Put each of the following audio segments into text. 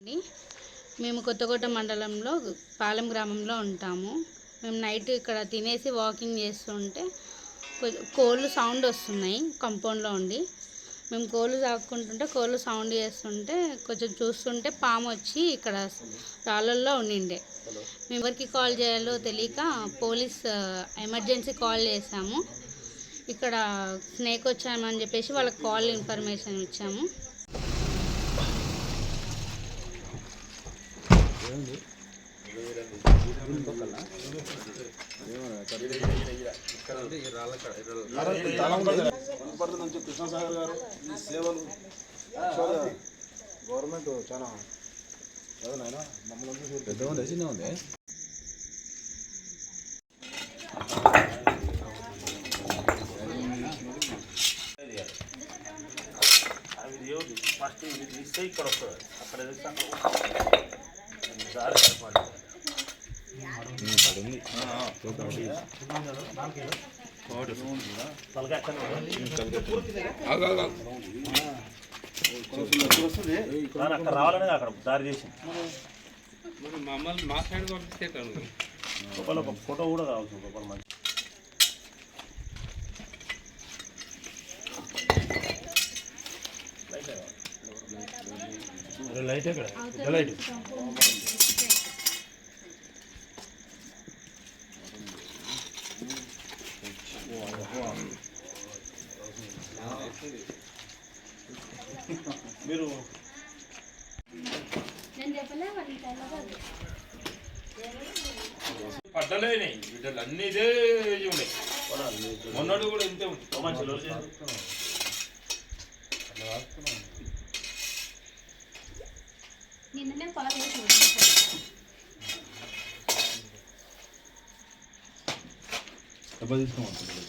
అండి. మేము కొత్తకోట మండలంలో పాలెం గ్రామంలో ఉంటాము. మేము నైట్ ఇక్కడ తినేసి వాకింగ్ చేస్తుంటే కోళ్ళు సౌండ్ వస్తున్నాయి కంపౌండ్లో ఉండి. మేము కోళ్ళు సాకుంటుంటే కోళ్ళు సౌండ్ చేస్తుంటే కొంచెం చూస్తుంటే పాము వచ్చి ఇక్కడ రాళ్ళల్లో ఉండిండే. మేము ఎవరికి కాల్ చేయాలో తెలియక పోలీస్ ఎమర్జెన్సీ కాల్ చేసాము ఇక్కడ స్నేక్ వచ్చామని చెప్పేసి వాళ్ళకి కాల్ ఇన్ఫర్మేషన్ ఇచ్చాము. నుంచి కృష్ణసాగర్ గారు ఈ సేవలు గవర్నమెంట్ చాలా చదువునైనా మమ్మల్ని చూసి పెద్ద ఉంది. చిన్న ఉంది ఫస్ట్ ఇది తీస్తే ఇక్కడ వస్తుంది. అక్కడ తీస్తే అక్కడ ఎక్కడ అక్కడ రావాలని అక్కడ దారి చేసి మమ్మల్ని మా సైడ్ పంపిస్తేటాను ఒకవేళ ఒక ఫోటో కూడా కావచ్చు ఒకవేళ మంచి లైట్ ఎక్కడ లైట్ మీరు పడ్డలేని వీటిలో అన్ని ఇదే ఉన్నాయి. మొన్నటి కూడా ఇంతే ఉంది. ఓ మంచి రోజు చేసి నిన్ననే పాలు డబ్బా తీసుకోమంటారు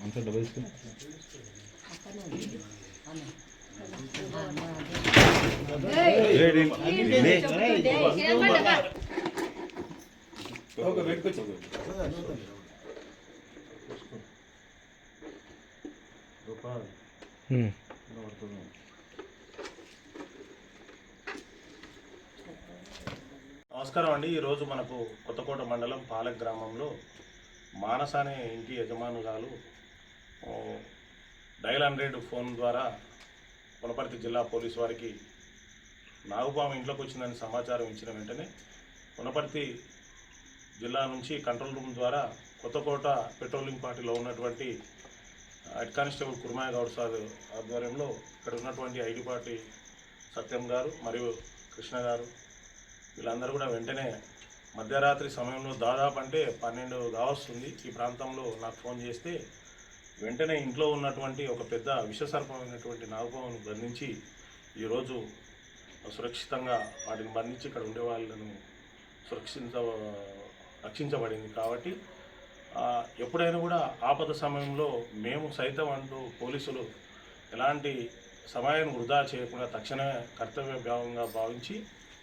మంచిగా డబ్బా తీసుకుని ఓకే పెట్టుకోవచ్చు నమస్కారం అండి. ఈరోజు మనకు కొత్తకోట మండలం పాలెం గ్రామంలో మానస అనే ఇంటి యజమానురాలు ఓ, డయల్ హండ్రెడ్ ఫోన్ ద్వారా వనపర్తి జిల్లా పోలీసు వారికి నాగుపాము ఇంట్లోకి వచ్చిందని సమాచారం ఇచ్చిన వెంటనే వనపర్తి జిల్లా నుంచి కంట్రోల్ రూమ్ ద్వారా కొత్తకోట పెట్రోలింగ్ పార్టీలో ఉన్నటువంటి head constable Kurmaiah Goud sir ఆధ్వర్యంలో ఇక్కడ ఉన్నటువంటి ఐడి పార్టీ సత్యం గారు మరియు కృష్ణ గారు వీళ్ళందరూ కూడా వెంటనే మధ్యరాత్రి సమయంలో దాదాపు అంటే పన్నెండు కావస్తుంది. ఈ ప్రాంతంలో నాకు ఫోన్ చేస్తే వెంటనే ఇంట్లో ఉన్నటువంటి ఒక పెద్ద విషసర్పమైనటువంటి నాగపామును బంధించి ఈరోజు సురక్షితంగా వాటిని బంధించి ఇక్కడ ఉండే వాళ్ళను సురక్షించ రక్షించబడింది. కాబట్టి ఎప్పుడైనా కూడా ఆపద సమయంలో మేము సైతం అంటూ పోలీసులు ఎలాంటి సమయాన్ని వృధా చేయకుండా తక్షణమే కర్తవ్య భావంగా భావించి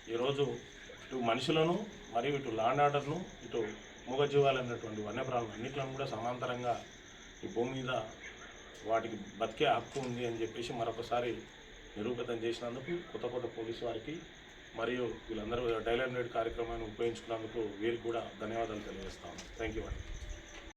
ఈరోజు ఇటు మనుషులను మరియు ఇటు లాండ్ ఆర్డర్ను ఇటు మూగజీవాలు అన్నటువంటి వన్యప్రాణులు అన్నిట్లను కూడా సమాంతరంగా ఈ భూమి మీద వాటికి బతికే హక్కు ఉంది అని చెప్పేసి మరొకసారి నిరూపితం చేసినందుకు కొత్త కొత్త పోలీసు వారికి మరియు వీళ్ళందరూ డైలాండ్ కార్యక్రమాన్ని ఉపయోగించుకున్నందుకు వీరికి కూడా ధన్యవాదాలు తెలియజేస్తాము థ్యాంక్ యూ అండి